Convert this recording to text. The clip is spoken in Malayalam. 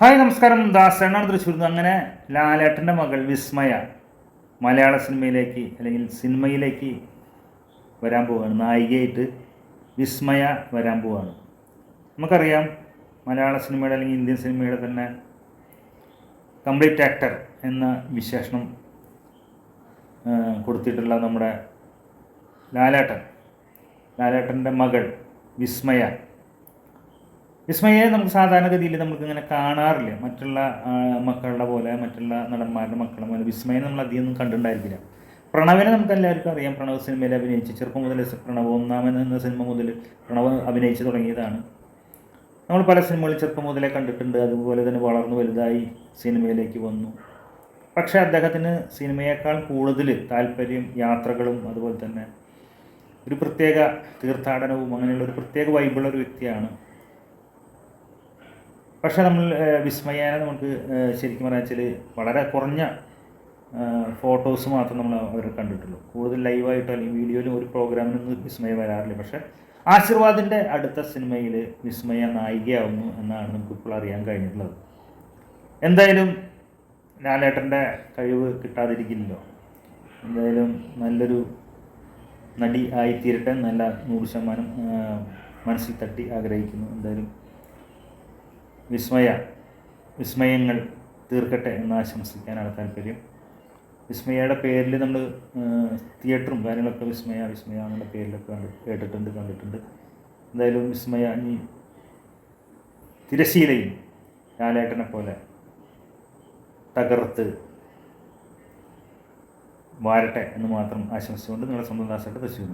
ഹായ് നമസ്കാരം. ദാസനാണ് തൃശ്ശൂർ അങ്ങനെ ലാലേട്ടന്റെ മകൾ വിസ്മയ മലയാള സിനിമയിലേക്ക് അല്ലെങ്കിൽ സിനിമയിലേക്ക് വരാൻ പോവുകയാണ് നായികയായിട്ട് വിസ്മയ വരാൻ പോവുകയാണ് നമുക്കറിയാം മലയാള സിനിമയുടെ അല്ലെങ്കിൽ ഇന്ത്യൻ സിനിമയുടെ തന്നെ കംപ്ലീറ്റ് ആക്ടർ എന്ന വിശേഷണം കൊടുത്തിട്ടുള്ള നമ്മുടെ ലാലേട്ടൻ. ലാലേട്ടന്റെ മകൾ വിസ്മയ വിസ്മയെ നമുക്ക് സാധാരണഗതിയിൽ നമുക്ക് ഇങ്ങനെ കാണാറില്ല. മറ്റുള്ള മക്കളുടെ പോലെ മറ്റുള്ള നടന്മാരുടെ മക്കളുടെ പോലെ വിസ്മയെ നമ്മൾ അധികം കണ്ടിട്ടുണ്ടായിരിക്കില്ല പ്രണവിനെ നമുക്ക് എല്ലാവർക്കും അറിയാം. പ്രണവ് സിനിമയിൽ അഭിനയിച്ച് ചെറുപ്പം മുതൽ പ്രണവ് ഒന്നാമൻ എന്ന സിനിമ മുതൽ പ്രണവ് അഭിനയിച്ച് തുടങ്ങിയതാണ്. നമ്മൾ പല സിനിമകളിൽ ചെറുപ്പം മുതലേ കണ്ടിട്ടുണ്ട്. അതുപോലെ തന്നെ വളർന്നു വലുതായി സിനിമയിലേക്ക് വന്നു. പക്ഷേ അദ്ദേഹത്തിന് സിനിമയേക്കാൾ കൂടുതൽ താല്പര്യം യാത്രകളും അതുപോലെ തന്നെ ഒരു പ്രത്യേക തീർത്ഥാടനവും അങ്ങനെയുള്ള ഒരു പ്രത്യേക വൈബുള്ള ഒരു വ്യക്തിയാണ്. പക്ഷേ നമ്മൾ വിസ്മയേന നമുക്ക് ശരിക്കും പറഞ്ഞാൽ വളരെ കുറഞ്ഞ ഫോട്ടോസ് മാത്രം നമ്മൾ അവർ കണ്ടിട്ടുള്ളൂ. കൂടുതൽ ലൈവായിട്ടോ അല്ലെങ്കിൽ വീഡിയോയിലും ഒരു പ്രോഗ്രാമിനൊന്നും വിസ്മയ വരാറില്ല. പക്ഷേ ആശീർവാദിന്റെ അടുത്ത സിനിമയിൽ വിസ്മയ നായികയാവുന്നു എന്നാണ് നമുക്കിപ്പോൾ അറിയാൻ കഴിഞ്ഞിട്ടുള്ളത്. എന്തായാലും ലാലേട്ടന്റെ കഴിവ് കിട്ടാതിരിക്കില്ലല്ലോ. എന്തായാലും നല്ലൊരു നടി ആയിത്തീരട്ടെ നല്ല നൂറ് ശതമാനം മനസ്സിൽ തട്ടി ആഗ്രഹിക്കുന്നു. എന്തായാലും വിസ്മയ വിസ്മയങ്ങൾ തീർക്കട്ടെ എന്ന് ആശംസിക്കാനാണ് താല്പര്യം. വിസ്മയയുടെ പേരിൽ നമ്മൾ തിയേറ്ററും കാര്യങ്ങളൊക്കെ വിസ്മയ വിസ്മയ എന്നുള്ള പേരിലൊക്കെ കണ്ട് കേട്ടിട്ടുണ്ട് കണ്ടിട്ടുണ്ട്. എന്തായാലും വിസ്മയ ഈ തിരശീലയും ലാലേട്ടനെ പോലെ തകർത്ത് വാരട്ടെ എന്ന് മാത്രം ആശംസിച്ചുകൊണ്ട് നിങ്ങളുടെ സ്വന്തം ദാസായിട്ട് തൃശ്ശൂർ